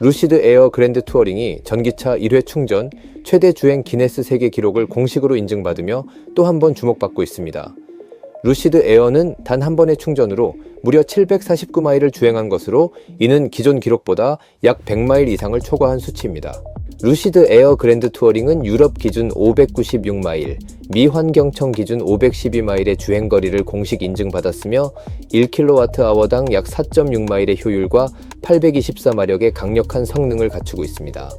루시드 에어 그랜드 투어링이 전기차 1회 충전 최대 주행 기네스 세계 기록을 공식으로 인증받으며 또 한 번 주목받고 있습니다. 루시드 에어는 단 한 번의 충전으로 무려 749마일을 주행한 것으로 이는 기존 기록보다 약 100마일 이상을 초과한 수치입니다. 루시드 에어 그랜드 투어링은 유럽 기준 596마일, 미 환경청 기준 512마일의 주행 거리를 공식 인증받았으며 1kWh당 약 4.6마일의 효율과 824마력의 강력한 성능을 갖추고 있습니다.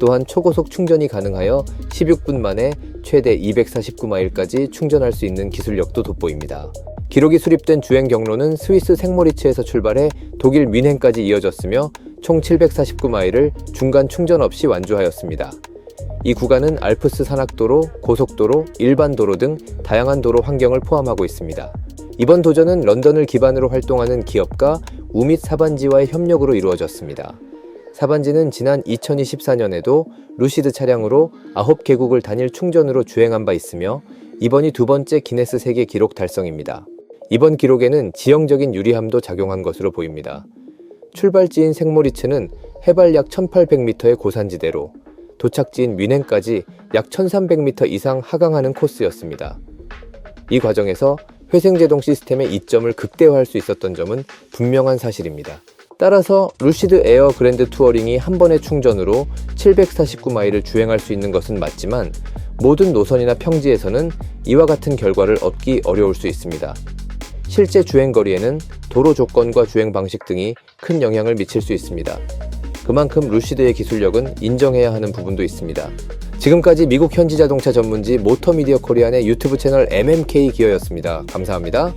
또한 초고속 충전이 가능하여 16분 만에 최대 249마일까지 충전할 수 있는 기술력도 돋보입니다. 기록이 수립된 주행 경로는 스위스 생모리츠에서 출발해 독일 뮌헨까지 이어졌으며 총 749마일을 중간 충전 없이 완주하였습니다. 이 구간은 알프스 산악도로, 고속도로, 일반 도로 등 다양한 도로 환경을 포함하고 있습니다. 이번 도전은 런던을 기반으로 활동하는 기업가 우밋 사반지와의 협력으로 이루어졌습니다. 사반지는 지난 2024년에도 루시드 차량으로 9개국을 단일 충전으로 주행한 바 있으며 이번이 두 번째 기네스 세계 기록 달성입니다. 이번 기록에는 지형적인 유리함도 작용한 것으로 보입니다. 출발지인 생모리츠는 해발 약 1800m의 고산지대로 도착지인 뮌헨까지 약 1300m 이상 하강하는 코스였습니다. 이 과정에서 회생제동 시스템의 이점을 극대화할 수 있었던 점은 분명한 사실입니다. 따라서 루시드 에어 그랜드 투어링이 한 번의 충전으로 749마일을 주행할 수 있는 것은 맞지만 모든 노선이나 평지에서는 이와 같은 결과를 얻기 어려울 수 있습니다. 실제 주행 거리에는 도로 조건과 주행 방식 등이 큰 영향을 미칠 수 있습니다. 그만큼 루시드의 기술력은 인정해야 하는 부분도 있습니다. 지금까지 미국 현지 자동차 전문지 모터미디어 코리안의 유튜브 채널 MMK 기어였습니다. 감사합니다.